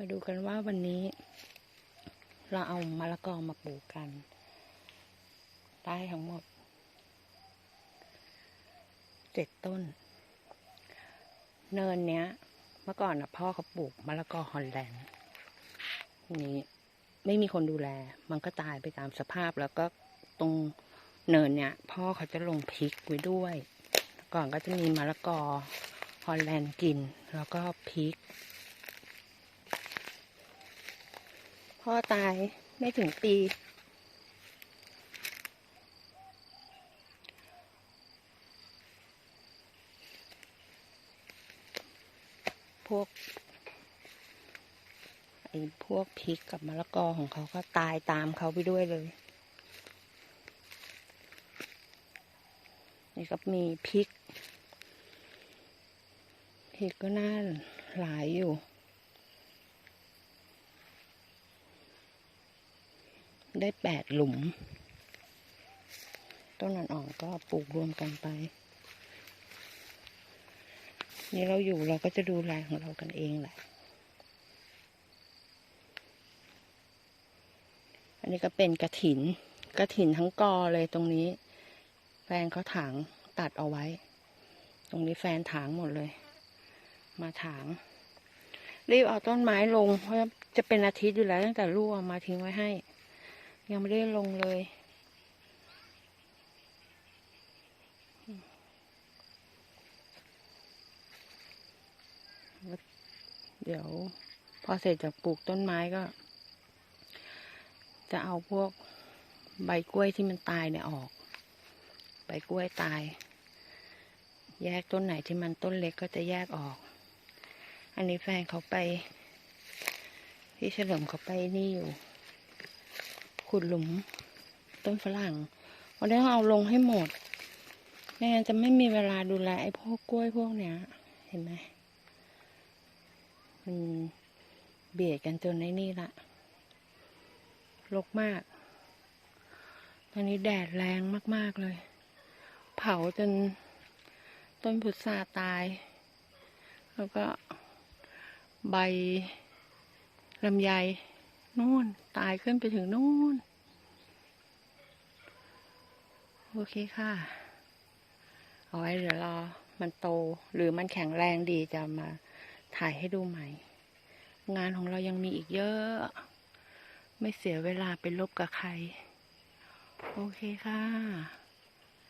มาดูกันว่าวันนี้ เราเอามะละกอมาปลูกกัน ได้ทั้งหมดเจ็ดต้น เนินเนี้ย เมื่อก่อนนะพ่อเขาปลูกมะละกอฮอลแลนด์นี้ไม่มีคนดูแล มันก็ตายไปตามสภาพแล้วก็ตรงเนินเนี้ยพ่อเขาจะลงพริกไว้ด้วย ก่อนก็จะมีมะละกอฮอลแลนด์กิน แล้วก็พริก พ่อตายไม่ถึงปี พวกไอ้พวกพริกกับมะละกอของเขาก็ตายตามเขาไปด้วยเลย นี่ก็มีพริกพริกก็น่าหลายอยู่ ได้แปดหลุม ต้นอ่อนๆก็ปลูกรวมกันไป นี่เราอยู่เราก็จะดูแลของเรากันเองแหละ อันนี้ก็เป็นกระถิน กระถินทั้งกอเลยตรงนี้ แฟนเขาถางตัดเอาไว้ ตรงนี้แฟนถางหมดเลย มาถางรีบเอาต้นไม้ลงเพราะจะเป็นอาทิตย์อยู่แล้วตั้งแต่ลูกเอามาทิ้งไว้ให้ ยังไม่ได้ลงเลย เดี๋ยว พอเสร็จจากปลูกต้นไม้ก็ จะเอาพวกใบกล้วยที่มันตายเนี่ยออก ใบกล้วยตาย แยกต้นไหนที่มันต้นเล็กก็จะแยกออก อันนี้แฟนเขาไปพี่เฉลิมเขาไปนี่อยู่ ขุดหลุมต้นฝรั่งวันนี้ต้องเอาลงให้หมดไม่งั้นจะไม่มีเวลาดูแลไอ้พวกกล้วยพวกเนี้ย เห็นไหมมันเบียดกันจนในนี่ละรกมาก ตอนนี้แดดแรงมาก ๆ เลย เผาจนต้นพุทราตาย แล้วก็ใบลำไย นู่น ตายขึ้นไปถึงนู่น โอเคค่ะ เอาไว้เดี๋ยวรอ มันโตหรือมันแข็งแรงดีจะมาถ่ายให้ดูใหม่ งานของเรายังมีอีกเยอะ ไม่เสียเวลาไปลบกับใคร โอเคค่ะ